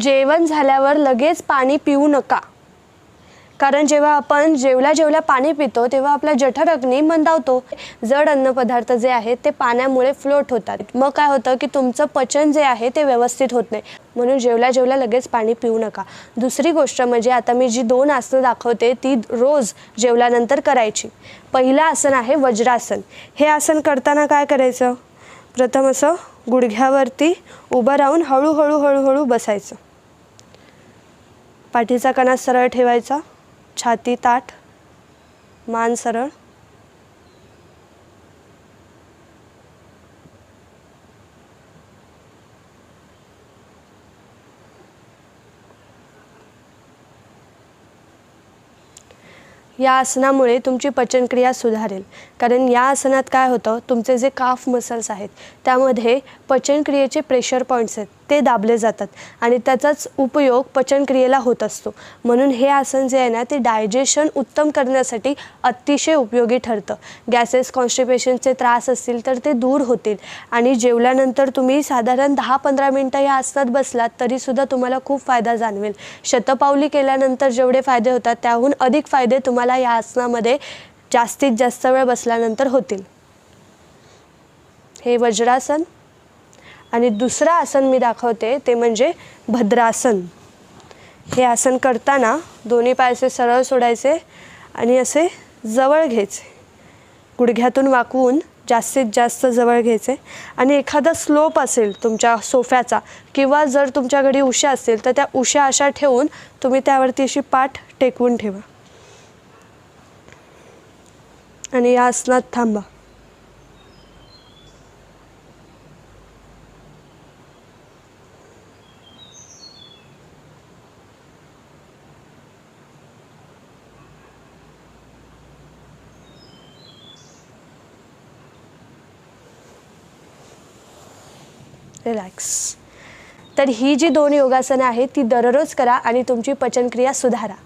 जेवण झाल्यावर लगेच पाणी पिऊ नका. कारण जेव्हा आपण जेवल्या जेवल्या पाणी पितो तेव्हा आपला जठरग्नी मंदावतो. जड अन्नपदार्थ जे आहेत ते पाण्यामुळे फ्लोट होतात. मग काय होतं की तुमचं पचन जे आहे ते व्यवस्थित होत नाही. म्हणून जेवल्या जेवल्या लगेच पाणी पिऊ नका. दुसरी गोष्ट म्हणजे आता मी जी दोन आसनं दाखवते ती रोज जेवल्यानंतर करायची. पहिलं आसन आहे वज्रासन. हे आसन करताना काय करायचं? प्रथम असं गुडघ्यावरती उभं राहून हळूहळू हळूहळू बसायचं. पाठीचा कणा सरळ ठेवायचा. छाती ताठ मान सरळ. या आसनामुळे तुमची पचनक्रिया सुधारेल. कारण या आसनात काय होतं तुमचे जे काफ मसल्स आहेत त्यामध्ये पचनक्रियेचे प्रेशर पॉईंट्स आहेत. ते दाबले जातात आणि त्याचाच उपयोग पचनक्रियेला होत असतो. म्हणून हे आसन जे आहे ना ते डायजेशन उत्तम करण्यासाठी अतिशय उपयोगी ठरतं. गॅसेस कॉन्स्टिपेशनचे त्रास असतील तर ते दूर होतील. आणि जेवल्यानंतर तुम्ही साधारण दहा पंधरा मिनटं या आसनात बसलात तरीसुद्धा तुम्हाला खूप फायदा जाणवेल. शतपावली केल्यानंतर जेवढे फायदे होतात त्याहून अधिक फायदे तुम्हाला या आसनामध्ये जास्तीत जास्त वेळ बसल्यानंतर होतील. हे वज्रासन आणि दुसरं आसन मी दाखवते ते म्हणजे भद्रासन. हे आसन करताना दोन्ही पाय असे सरळ सोडायचे आणि असे जवळ घ्यायचे. गुडघ्यातून वाकवून जास्तीत जास्त जवळ घ्यायचे. आणि एखादा स्लोप असेल तुमच्या सोफ्याचा किंवा जर तुमच्याकडे उशा असतील तर त्या उशा अशा ठेवून तुम्ही त्यावरती अशी पाठ टेकवून ठेवा. आणि या आसनात थांबा. रिलॅक्स तर ही जी दोन योगासनं आहेत ती दररोज करा आणि तुमची पचनक्रिया सुधारा.